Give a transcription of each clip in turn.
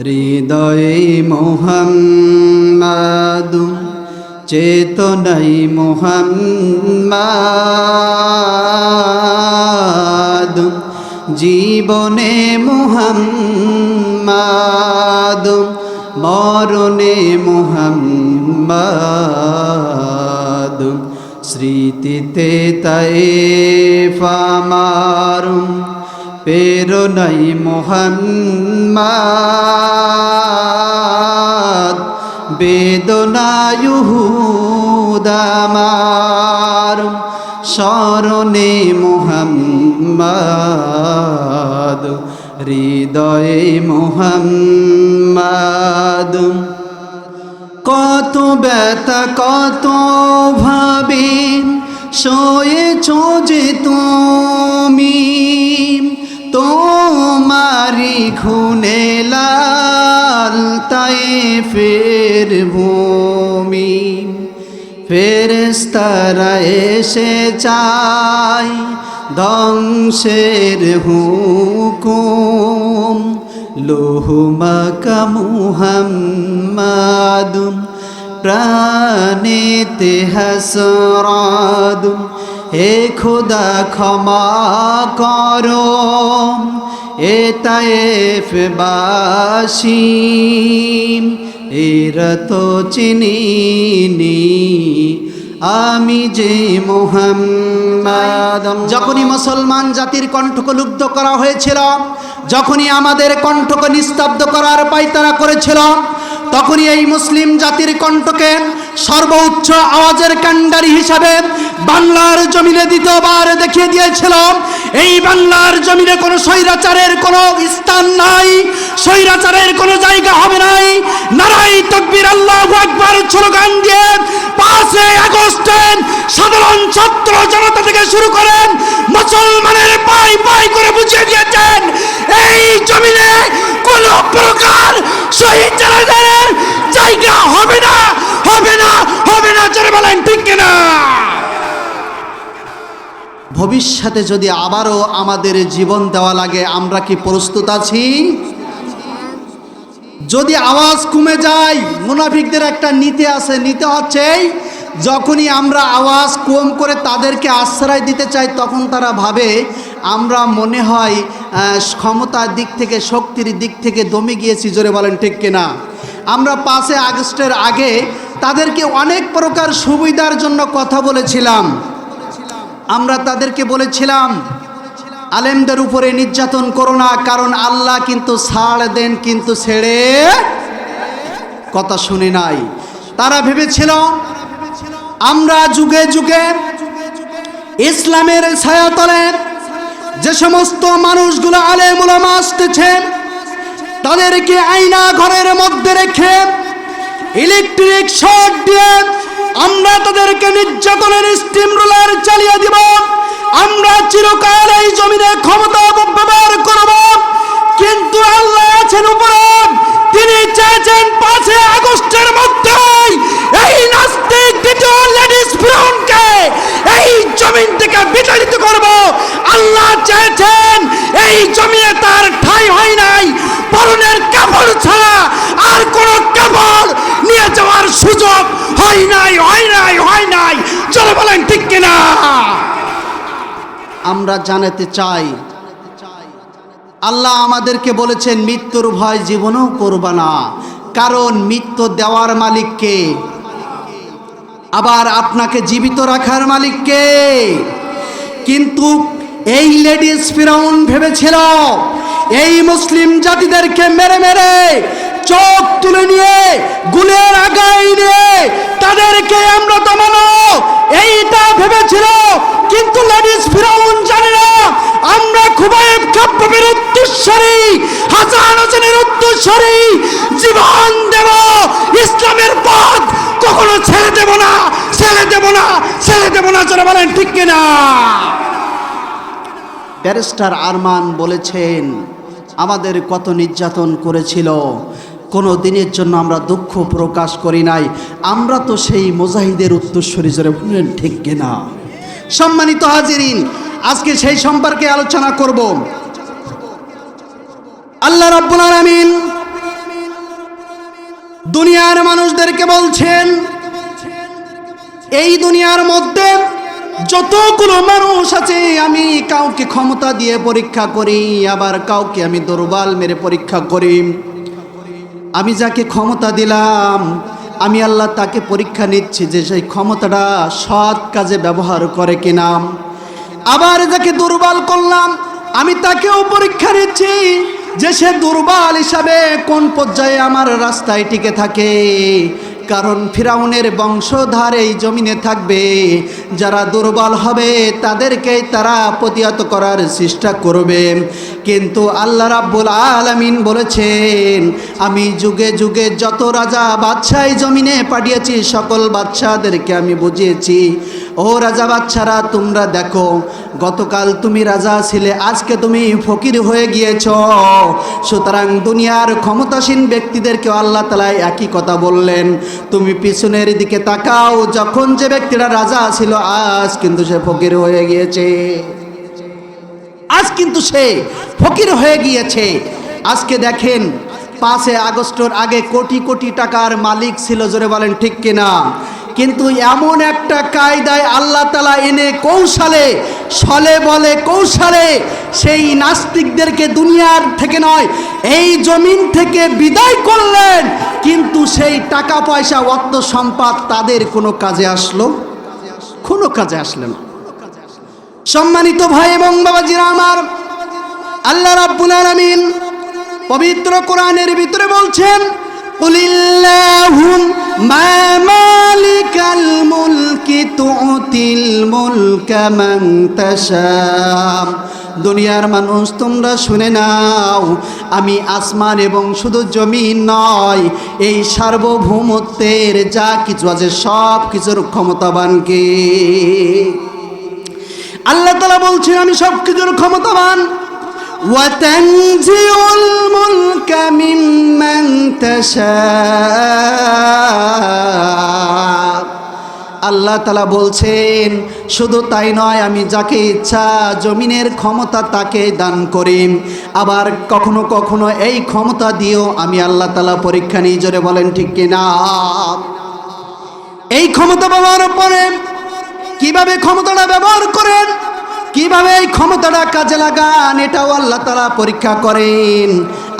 হৃদয়ে মোহাম্মদ চেতনাই মোহাম্মদ জীবনে মোহাম্মদ মরণে মোহাম্মদ স্মৃতিতে তাই ফামারুম প্রেরণাই মোহাম্মদ বেদনায়ুহুদামার স্মরণে মোহাম্মদ হৃদয়ে মোহাম্মদ। কত ব্যথা কত ভাবে শোয়েছ যে তুমি। তোমারি খুনে লাল তাই ফের ভূমি। ফেরেস্তারা এসে চাই ধ্বংসের হুকুম। লোহমাকা মুহাম্মাদ প্রাণেতে হাসরাদ হে খোদা ক্ষমা করো, এ তায়েফ বাসী। এরা তো চিনিনি আমি যে মোহাম্মদ। যখনই মুসলমান জাতির কণ্ঠকে লুব্ধ করা হয়েছিল, যখনই আমাদের কণ্ঠকে নিস্তব্ধ করার পাইতারা করেছিল, তখনই এই মুসলিম জাতির কণ্ঠকে সর্বোচ্চ আওয়াজের কাণ্ডারি হিসাবে বাংলার জমিনে দ্বিতীয়বার দেখিয়ে দিয়েছিল এই বাংলার জমিনে কোনো স্বৈরাচারের কোনো স্থান নাই, স্বৈরাচারের কোনো জায়গা হবে নাই। নারাই তকবির আল্লাহ একবার স্লোগান দিয়ে পাঁচে আগস্টে সাধারণ ছাত্র জনতা থেকে শুরু করেন মুসলমানের পাই পাই করে বুঝিয়ে দিয়েছেন, এই জমিনে কোন প্রকার শহীদ জায়গা হবে না হবে না হবে না চলে বলেন ঠিক কিনা ভবিষ্যতে যদি আবারও আমাদের জীবন দেওয়া লাগে, আমরা কি প্রস্তুত আছি? যদি আওয়াজ কমে যায়, মুনাফিকদের একটা নীতি আছে, নীতি হচ্ছে যখনই আমরা আওয়াজ কম করে তাদেরকে আশ্রয় দিতে চাই, তখন তারা ভাবে আমরা মনে হয় ক্ষমতার দিক থেকে, শক্তির দিক থেকে দমে গিয়েছি, জোরে বলেন ঠিক কিনা? আমরা পাঁচে আগস্টের আগে তাদেরকে অনেক প্রকার সুবিধার জন্য কথা বলেছিলাম। আমরা তাদেরকে বলেছিলাম, আলেমদের উপরে নির্যাতন করো না, কারণ আল্লাহ কিন্তু ছাড় দেন, কিন্তু ছেড়ে কথা শুনি নাই। তারা ভেবেছিল, আমরা যুগে যুগে ইসলামের ছায়াতলে যে সমস্ত মানুষগুলো আলেম ওলামা আসতেছে তাদেরকে আয়না ঘরের মধ্যে রেখে ইলেকট্রিক শর্ট দিয়ে আমরা তাদেরকে নির্যাতনের স্টিম রোলার চালিয়ে দিব। আমরা চিরকাল এই জমিনে ক্ষমতা অপব্যবহার করব। কিন্তু আল্লাহ আছেন উপরে। তিনি চেয়েছেন পাঁচে আগস্টের মধ্যেই এই নাস্তিক দ্বিতীয় লেডিস ফ্রন্টকে এই জমিন থেকে বিতাড়িত করব। আল্লাহ চেয়েছেন এই জমিনে তার ঠাই হয় নাই। পরনের কাপড় ছাড়া আর কোনো কাপড় যাওয়ার সুযোগ হয় নাই হয় নাই হয় নাই। বলেন, ঠিক কিনা? আমরা জানাতে চাই, আল্লাহ আমাদেরকে বলেছেন, মৃত্যুর ভয় জীবনও করবা না। কারণ মৃত্যু দেওয়ার মালিককে আবার আপনাকে জীবিত রাখার মালিককে কিন্তু এই লেডিস ফিরাউন ভেবেছিল, এই মুসলিম জাতিদেরকে মেরে মেরে চোখ তুলে নিয়ে গুলের আগায় নিয়ে তাদেরকে আমরা দমানো এইটা ভেবেছিল, কিন্তু লেডিস ফিরাউন জানে না। আমরা খুবাইব কাব্যের উত্তরস্বরী, হাসান হোসেনের উত্তরস্বরী, জীবন দেব, ইসলামের পথ কখনো ছেড়ে দেব না, ছেড়ে দেব না, ছেড়ে দেব না চলে বলেন ঠিক কিনা? ব্যারিস্টার আরমান বলেছেন, আমাদের কত নির্যাতন করেছিল কোনো দিনের জন্য আমরা দুঃখ প্রকাশ করি নাই। আমরা তো সেই মুজাহিদের উত্তরস্বরী জোরে বললেন, ঠিক কিনা? সম্মানিত হাজিরিন, আজকে সেই সম্পর্কে আলোচনা করব। আল্লাহ রাব্বুল আলামিন দুনিয়ার মানুষদেরকে বলছেন, এই দুনিয়ার মধ্যে যতগুলো মানুষ আছে, আমি কাউকে ক্ষমতা দিয়ে পরীক্ষা করি, আবার কাউকে আমি দুর্বল মেরে পরীক্ষা করি। আমি যাকে ক্ষমতা দিলাম, আমি আল্লাহ তাকে পরীক্ষা নিচ্ছি যে সেই ক্ষমতাটা সৎ কাজে ব্যবহার করে কিনা। আবার যাকে দুর্বল করলাম, আমি তাকেও পরীক্ষা নিচ্ছি যে সে দুর্বল হিসাবে কোন পর্যায়ে আমার রাস্তায় টিকে থাকে। কারণ ফিরাউনের বংশধার এই জমিনে থাকবে যারা দুর্বল হবে, তাদেরকেই তারা প্রতিহত করার চেষ্টা করবে। কিন্তু আল্লাহ রাব্বুল আলামিন বলেছেন, আমি যুগে যুগে যত রাজা বাদশাহ জমিনে পাঠিয়েছি, সকল বাদশাদেরকে আমি বুঝিয়েছি। ও রাজা বাচ্চারা তোমরা দেখো, গতকাল তুমি রাজা ছিলে, আজকে তুমি ফকির হয়ে গিয়েছ। সুতরাং দুনিয়ার ক্ষমতাসীন ব্যক্তিদেরকেও আল্লাহ তালায় একই কথা বললেন। তুমি পিছনের দিকে তাকাও, যখন যে ব্যক্তিরা রাজা ছিল আজ কিন্তু সে ফকির হয়ে গিয়েছে। আজ কিন্তু সে ফকির হয়ে গিয়েছে। আজকে দেখেন পাঁচে আগস্টের আগে কোটি কোটি টাকার মালিক ছিল, জোরে বলেন ঠিক কিনা? কিন্তু এমন একটা কায়দায় আল্লাহ তালা এনে কৌশলে ছলে বলে কৌশলে সেই নাস্তিকদেরকে দুনিয়ার থেকে নয়, এই জমিন থেকে বিদায় করলেন। কিন্তু সেই টাকা পয়সা, অর্থ সম্পদ তাদের কোনো কাজে আসলো? কোনো কাজে আসলে না। সম্মানিত ভাই এবং বাবাজিরা আমার, আল্লাহ রাব্বুল আলামিন পবিত্র কোরআনের ভিতরে বলছেন দুনিয়ার মানুষ, তোমরা শুনে নাও, আমি আসমান এবং শুধু জমিন নয়, এই সার্বভৌমত্বের যা কিছু আছে, সব কিছুর ক্ষমতাবানকে আল্লাহ তালা বলছেন, আমি সব কিছুর ক্ষমতাবান। وتنزع الملك ممن تشاء আল্লাহ তালা বলছেন শুধু তাই নয় আমি যাকে ইচ্ছা জমিনের ক্ষমতা তাকে দান করি আবার কখনো কখনো এই ক্ষমতা দিয়েও আমি আল্লাহ তালা পরীক্ষা নিয়ে জোরে বলেন ঠিক কিনা এই ক্ষমতা পাওয়ার পরে কিভাবে ক্ষমতাটা ব্যবহার করেন কীভাবে এই ক্ষমতাটা কাজে লাগান? এটাও আল্লাহ তালা পরীক্ষা করেন।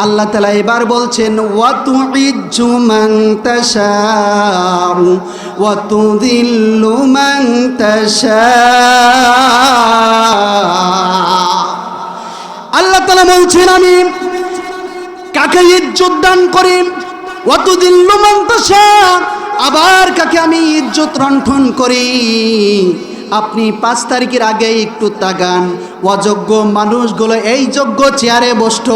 আল্লাহ তালা এবার বলছেন ওয়াতু ইজ্জু মান তাশাউ ওয়াতু দিল্লু আল্লাহ তালা বলছেন, আমি কাকে ইজ্জত দান করি? অতদিন লোমান্তাসা আবার কাকে আমি ইজ্জত রণ্ঠন করি? আপনি পাঁচ তারিখের আগে একটু তাকান। অযোগ্য মানুষগুলো এই যোগ্য চেয়ারে বসত।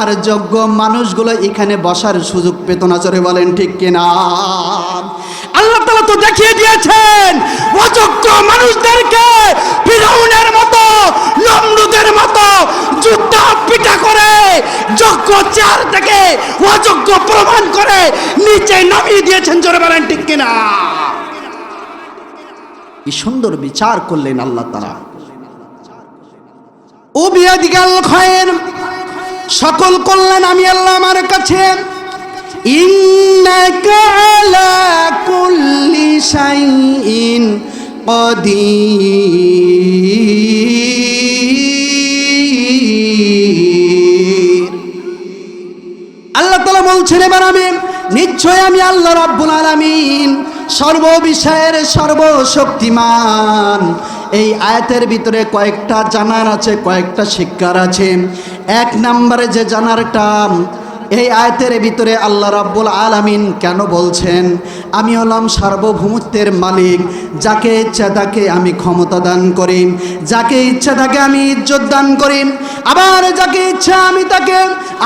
আর যোগ্য মানুষগুলো এখানে বসার সুযোগ পেত না চলে বলেন ঠিক কিনা? আল্লাহ তালা তো দেখিয়ে দিয়েছেন, অযোগ্য মানুষদেরকে ফিরাউনের মতো, নমরুদের মতো যুদ্ধ পিঠা করে, যোগ্য চেয়ার থেকে অযোগ্য প্রমাণ করে নিচে নামিয়ে দিয়েছেন, জোরে বলেন ঠিক কিনা? কি সুন্দর বিচার করলেন আল্লাহ তারা ও বিয়াদিগাল খয়ের, সকল করলেন আমি আল্লাহ আমার কাছে। কুল্লি আল্লাহ তালা বলছেন, এবার আমি নিশ্চয় আমি আল্লাহ রাব্বুল আলামিন সর্ববিষয়ের সর্বশক্তিমান। এই আয়াতের ভিতরে কয়েকটা জানার আছে, কয়েকটা শিক্ষার আছে। এক নম্বরে যে জানারটা এই আয়তের ভিতরে আল্লাহ রাব্বুল আলামিন কেন বলছেন, আমি হলাম সার্বভৌমত্বের মালিক, যাকে ইচ্ছা তাকে আমি ক্ষমতা দান করি, যাকে ইচ্ছা তাকে আমি ইজ্জত দান করি, আবার যাকে ইচ্ছা আমি তাকে,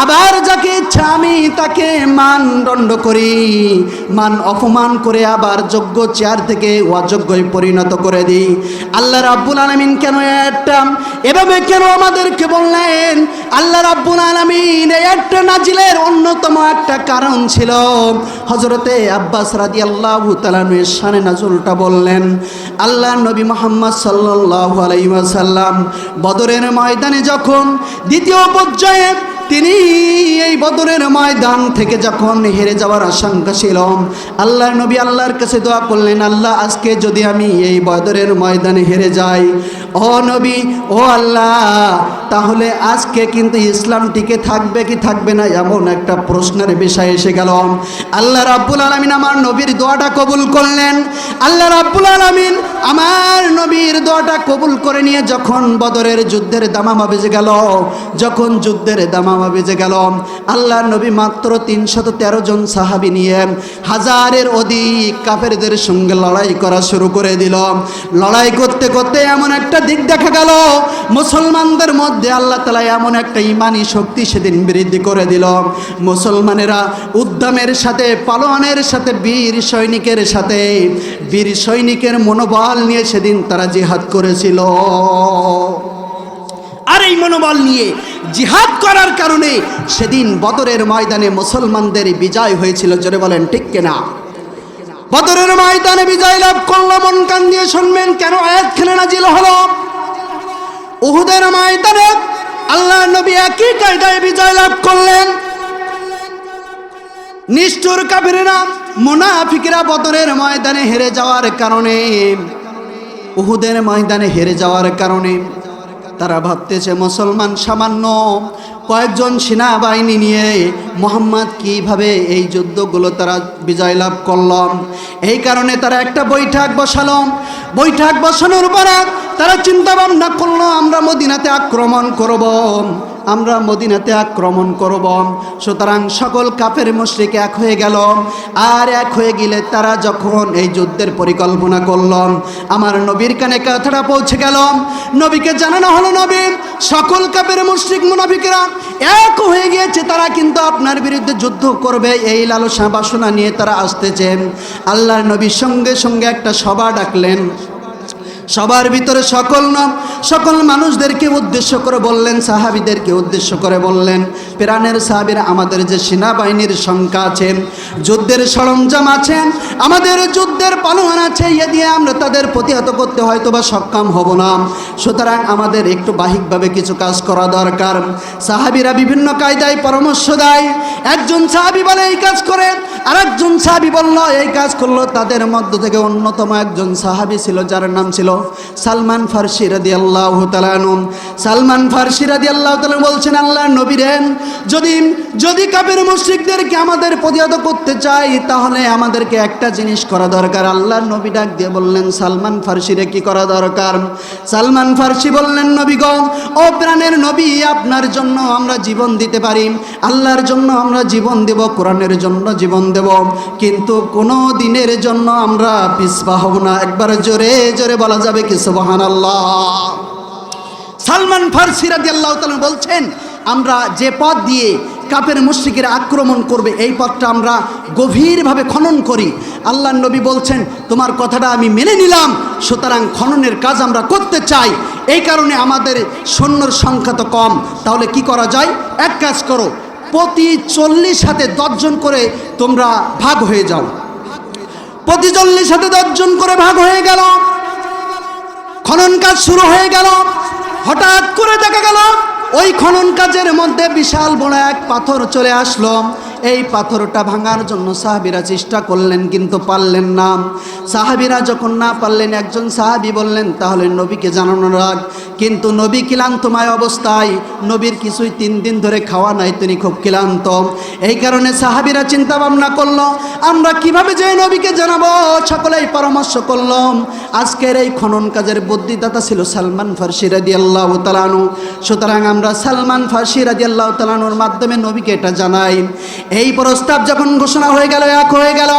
আবার যাকে ইচ্ছা আমি তাকে মান দণ্ড করি, মান অপমান করে আবার যোগ্য চেয়ার থেকে অযোগ্যই পরিণত করে দিই। আল্লাহ রাব্বুল আলামিন কেন একটা এভাবে কেন আমাদেরকে বললেন? আল্লাহ রাব্বুল আলামিন একটা নাজিলের অন্যতম একটা কারণ ছিল হজরতে আব্বাস রাদি আল্লাহ সানে নাজুলটা বললেন, আল্লাহ নবী মোহাম্মদ সাল্লাহ আলাইসাল্লাম বদরের ময়দানে যখন দ্বিতীয় পর্যায়ে তিনি এই বদরের ময়দান থেকে যখন হেরে যাওয়ার আশঙ্কা ছিল, আল্লাহর নবী আল্লাহর কাছে দোয়া করলেন, আল্লাহ, আজকে যদি আমি এই বদরের ময়দানে হেরে যাই, ও নবী, ও আল্লাহ, তাহলে আজকে কিন্তু ইসলাম টিকে থাকবে কি থাকবে না এমন একটা প্রশ্নের বিষয় এসে গেল। আল্লাহ রাব্বুল আলমিন আমার নবীর দোয়াটা কবুল করলেন। আল্লাহ রাব্বুল আলমিন আমার নবীর দোয়াটা কবুল করে নিয়ে যখন বদরের যুদ্ধের দামামা বেজে গেল, যখন যুদ্ধের দামামা বেজে গেল। আল্লাহ নবী মাত্র তিনশত তেরো জন সাহাবি নিয়ে হাজারের অধিক কাফেরদের সঙ্গে লড়াই করা শুরু করে দিল। লড়াই করতে করতে এমন একটা দিক দেখা গেল। মুসলমানদের মধ্যে আল্লাহ তালা এমন একটা ইমানি শক্তি সেদিন বৃদ্ধি করে দিল। মুসলমানেরা উদ্যমের সাথে পালোয়ানের সাথে, বীর সৈনিকের সাথে, বীর সৈনিকের মনোবল নিয়ে সেদিন তারা জিহাদ করেছিল। আর এই মনোবল নিয়ে জিহাদ করার কারণে সেদিন বদরের ময়দানে মুসলমানদের বিজয় হয়েছিল, জোরে বলেন, ঠিক কিনা? বদরের ময়দানে বিজয় লাভ করল মন কান দিয়ে শুনবেন কেন আয়াত খেলে নাজিল হলো? উহুদের ময়দানে আল্লাহ নবী একই কায়দায় বিজয় লাভ করলেন। নিষ্ঠুর কাফিরেরা, মুনাফিকেরা বদরের ময়দানে হেরে যাওয়ার কারণে, উহুদের ময়দানে হেরে যাওয়ার কারণে তারা ভাবতেছে, মুসলমান সামান্য কয়েকজন সেনাবাহিনী নিয়ে মোহাম্মদ কীভাবে এই যুদ্ধগুলো তারা বিজয় লাভ করলাম এই কারণে তারা একটা বৈঠক বসালো। বৈঠক বসানোর পরে তারা চিন্তা ভাবনা করল, আমরা মদিনাতে আক্রমণ করব, আমরা মদিনাতে আক্রমণ করব। সুতরাং সকল কাপের মুশ্রিক এক হয়ে গেল। আর এক হয়ে গেলে তারা যখন এই যুদ্ধের পরিকল্পনা করল, আমার নবীর কানে কথাটা পৌঁছে গেল। নবীকে জানানো হলো, নবী, সকল কাপের মুশ্রিক মুনাফিকেরা এক হয়ে গিয়েছে। তারা কিন্তু আপনার বিরুদ্ধে যুদ্ধ করবে। এই লালসা বাসনা নিয়ে তারা আসতেছেন আল্লাহর নবীর সঙ্গে সঙ্গে একটা সভা ডাকলেন। সবার ভিতরে সকল নাম, সকল মানুষদেরকে উদ্দেশ্য করে বললেন, সাহাবিদেরকে উদ্দেশ্য করে বললেন প্রাণের সাহাবিরা আমাদের যে সেনাবাহিনীর সংখ্যা আছে, যুদ্ধের সরঞ্জাম আছে, আমাদের যুদ্ধের পালোয়ান আছে ইয়ে দিয়ে আমরা তাদের প্রতিহত করতে হয়তো বা সক্ষম হব না। সুতরাং আমাদের একটু বাহিকভাবে কিছু কাজ করা দরকার। সাহাবিরা বিভিন্ন কায়দায় পরামর্শ দেয়, একজন সাহাবি বলে এই কাজ করে আর একজন সাহাবি বলল, এই কাজ করল তাদের মধ্য থেকে অন্যতম একজন সাহাবি ছিল, যার নাম ছিল সালমান ফার্সি রাদি আল্লাহ তালানুম সালমান ফার্সি রাদি আল্লাহ তালা বলছেন, আল্লাহ নবীরেন যদি যদি কাপের মুশ্রিকদেরকে আমাদের প্রতিহত করতে চাই, তাহলে আমাদেরকে একটা জিনিস করা দরকার। আল্লাহ নবী ডাক দিয়ে বললেন, সালমান ফার্সিরে কি করা দরকার? সালমান ফার্সি বললেন, নবী গো, ও প্রাণের নবী, আপনার জন্য আমরা জীবন দিতে পারি। আল্লাহর জন্য আমরা জীবন দেব, কোরআনের জন্য জীবন দেব। কিন্তু কোনো দিনের জন্য আমরা পিসপা হব না। একবার জোরে জোরে বলা যাবে কি? সুবাহান আল্লাহ সালমান ফার্সি রাজি আল্লাহ তালা বলছেন, আমরা যে পথ দিয়ে কাপের মুশ্রিকের আক্রমণ করবে, এই পথটা আমরা গভীরভাবে খনন করি। আল্লাহ নবী বলছেন, তোমার কথাটা আমি মেনে নিলাম, সুতরাং খননের কাজ আমরা করতে চাই। এই কারণে আমাদের সৈন্যর সংখ্যা তো কম। তাহলে কি করা যায়? এক কাজ করো, প্রতি চল্লিশ হাতে দশজন করে তোমরা ভাগ হয়ে যাও। প্রতি চল্লিশ হাতে দশজন করে ভাগ হয়ে গেল। খনন কাজ শুরু হয়ে গেল। হঠাৎ করে দেখা গেল, ওই খনন কাজের মধ্যে বিশাল বড় এক পাথর চলে আসলো। এই পাথরটা ভাঙার জন্য সাহাবিরা চেষ্টা করলেন, কিন্তু পারলেন না। সাহাবিরা যখন না পারলেন, একজন সাহাবি বললেন, তাহলে নবীকে জানানো রাখ কিন্তু নবী ক্লান্তময় অবস্থায়, নবীর কিছুই তিন দিন ধরে খাওয়া নাই, তিনি খুব ক্লান্ত। এই কারণে সাহাবিরা চিন্তা ভাবনা করল, আমরা কীভাবে যে নবীকে জানাব? সকলেই পরামর্শ করলাম আজকের এই খনন কাজের বুদ্ধিদাতা ছিল সালমান ফার্সি রাজি আল্লাহ তালানু সুতরাং আমরা সালমান ফার্সি রাজি আল্লাহ তালানুর মাধ্যমে নবীকে এটা জানাই। এই প্রস্তাব যখন ঘোষণা হয়ে গেল, এক হয়ে গেল,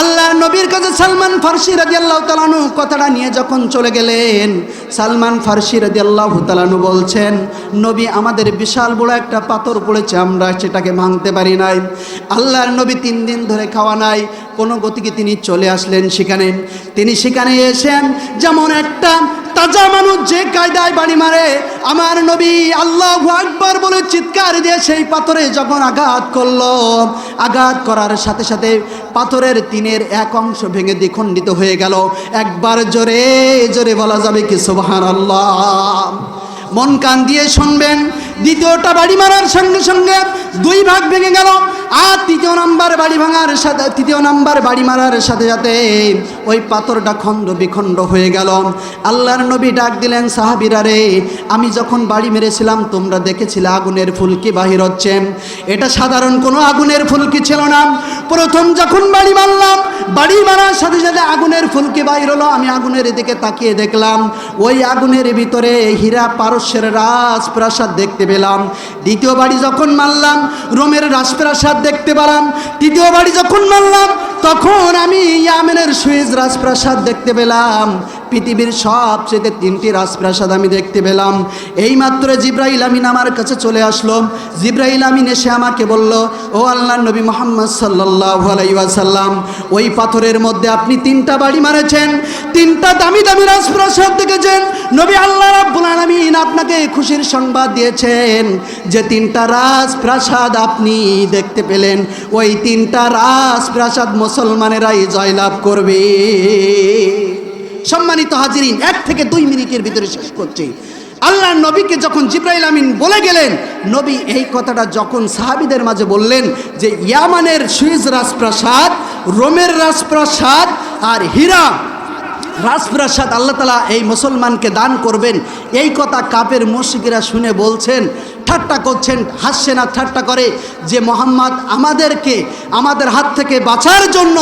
আল্লাহ নবীর কাছে সালমান ফার্সি রাজি আল্লাহ তালানু কথাটা নিয়ে যখন চলে গেলেন, সালমান ফার্সি রাজি আল্লাহ তালানু বলছেন, নবী, আমাদের বিশাল বড় একটা পাথর পড়েছে, আমরা সেটাকে ভাঙতে পারি নাই। আল্লাহর নবী তিন দিন ধরে খাওয়া নাই, কোনো গতিকে তিনি চলে আসলেন সেখানে। তিনি সেখানে এসেন, যেমন একটা তাজা মানুষ যে কায়দায় বাড়ি মারে, আমার নবী আল্লাহ আকবার বলে চিৎকার দিয়ে সেই পাথরে যখন আঘাত করল আঘাত করার সাথে সাথে পাথরের তিনের এক অংশ ভেঙে দ্বিখণ্ডিত হয়ে গেল। একবার জোরে জোরে বলা যাবে কি সুবহান মন কান দিয়ে শুনবেন, দ্বিতীয়টা বাড়ি মারার সঙ্গে সঙ্গে দুই ভাগ ভেঙে গেল। আর তৃতীয় নাম্বার বাড়ি ভাঙার সাথে তৃতীয় নাম্বার বাড়ি মারার সাথে সাথে ওই পাথরটা খণ্ড বিখণ্ড হয়ে গেল। আল্লাহর নবী ডাক দিলেন, সাহাবিরা রে, আমি যখন বাড়ি মেরেছিলাম, তোমরা দেখেছিলে আগুনের ফুলকি বাহির হচ্ছে? এটা সাধারণ কোনো আগুনের ফুলকি ছিল না। প্রথম যখন বাড়ি মারলাম, বাড়ি মারার সাথে সাথে আগুনের ফুলকি বাহির হলো? আমি আগুনের দিকে তাকিয়ে দেখলাম, ওই আগুনের ভিতরে হীরা পারস্যের রাজপ্রাসাদ দেখতে পেলাম। দ্বিতীয় বাড়ি যখন মারলাম রোমের রাজপ্রাসাদ দেখতে পেলাম। তৃতীয় বাড়ি যখন মারলাম, তখন আমি ইয়ামেনের সুইজ রাজপ্রাসাদ দেখতে পেলাম। পৃথিবীর সবচেয়ে তিনটি রাজপ্রাসাদ আমি দেখতে পেলাম। এই মাত্র জিব্রাইল আমিন আমার কাছে চলে আসলো। জিব্রাইল আমিন এসে আমাকে বলল, ও আল্লাহ নবী মোহাম্মদ সাল্লাহ আলাইসাল্লাম ওই পাথরের মধ্যে আপনি তিনটা বাড়ি মারেছেন, তিনটা দামি দামি রাজপ্রাসাদ দেখেছেন। নবী আল্লাহ রাব্বুল আলামিন আপনাকে খুশির সংবাদ দিয়েছেন যে তিনটা রাজপ্রাসাদ আপনি দেখতে পেলেন। ওই তিনটা রাজপ্রাসাদ মুসলমানেরাই জয়লাভ করবে। সম্মানিত হাজিরিন, এক থেকে দুই মিনিটের ভিতরে শেষ করছি। আল্লাহ নবীকে যখন জিব্রাইল আমিন বলে গেলেন, নবী এই কথাটা যখন সাহাবিদের মাঝে বললেন যে, ইয়ামানের সুইজ রাজপ্রাসাদ, রোমের রাজপ্রাসাদ আর হীরা রাজপ্রাসাদ আল্লাহ তালা এই মুসলমানকে দান করবেন। এই কথা কাপের মসজিকেরা শুনে বলছেন ঠাট্টা করছেন হাসছে না ঠাট্টা করে যে মোহাম্মদ আমাদেরকে, আমাদের হাত থেকে বাঁচার জন্য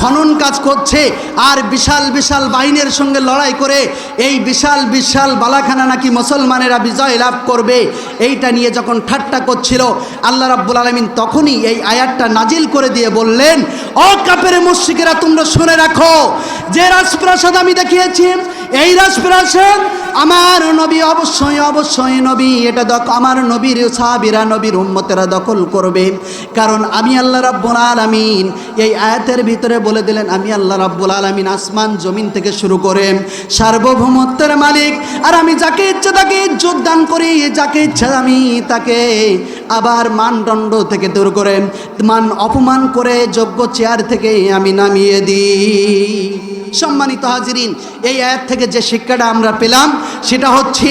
খনন কাজ করছে আর বিশাল বিশাল বাহিনীর সঙ্গে লড়াই করে এই বিশাল বিশাল বালাখানা নাকি মুসলমানেরা বিজয় লাভ করবে, এইটা নিয়ে যখন ঠাট্টা করছিল, আল্লাহ রাব্বুল আলমিন তখনই এই আয়াতটা নাজিল করে দিয়ে বললেন অ কাপের মসজিকেরা তোমরা শুনে রাখো, যে রাজপ্রাসাদ আমি দেখিয়েছি এই রাজপ্রাসাদ আমার নবী, অবশ্যই অবশ্যই নবী, এটা দক আমার নবীর সাহাবিরা নবীর উম্মতেরা দখল করবে। কারণ আমি আল্লাহ রাব্বুল আলামিন, এই আয়াতের ভিতরে বলে দিলেন, আমি আল্লাহ রাব্বুল আলামিন আসমান, জমিন থেকে শুরু করে সার্বভৌমত্বের মালিক। আর আমি যাকে ইচ্ছা তাকে ইজ্জত দান করি, যাকে ইচ্ছা আমি তাকে আবার মানদণ্ড থেকে দূর করে, মান অপমান করে, যোগ্য চেয়ার থেকে আমি নামিয়ে দিই। সম্মানিত হাজিরিন, এই আয়াত থেকে যে শিক্ষাটা আমরা পেলাম, সেটা হচ্ছে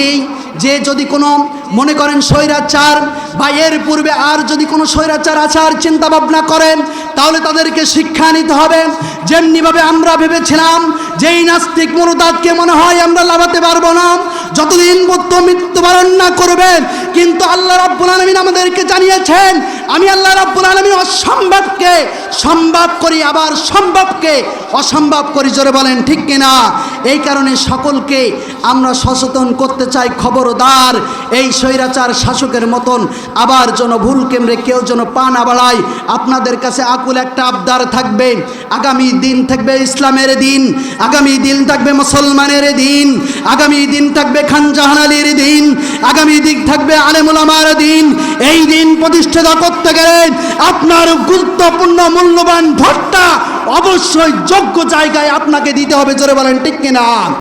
যে যদি কোনো, মনে করেন স্বৈরাচার, বা এর পূর্বে আর যদি কোনো স্বৈরাচার, আচার চিন্তা ভাবনা করেন, তাহলে তাদেরকে শিক্ষা নিতে হবে। যেমনিভাবে আমরা ভেবেছিলাম যে এই নাস্তিক মনোদাতকে মনে হয় আমরা লাভাতে পারব না যতদিন মধ্য মৃত্যুবরণ না করবেন, কিন্তু আল্লাহ রাব্বুল আলমিন আমাদেরকে জানিয়েছেন, আমি আল্লাহ রাব্বুল আলমিন অসম্ভবকে সম্ভব করি, আবার সম্ভবকে অসম্ভব করি, জোরে বলেন, ঠিক কিনা? এই কারণে সকলকে আমরা সচেতন করতে চাই, খবরদার, এই স্বৈরাচার শাসকের মতন, আবার যেন ভুল কেমরে কেউ যেন পা না বাড়ায়, আপনাদের কাছে আকুল একটা আবদার থাকবে, আগামী দিন থাকবে ইসলামের দিন, আগামী দিন থাকবে মুসলমানের দিন, আগামী দিন থাকবে খান জাহান আলীর দিন, আগামী দিক থাকবে আলেমুলামার দিন। এই দিন প্রতিষ্ঠিত করতে গেলে আপনার গুরুত্বপূর্ণ মূল্যবান ভোটটা অবশ্যই যোগ্য জায়গায় আপনাকে দিতে হবে। জোরে বলেন, ঠিক কিনা?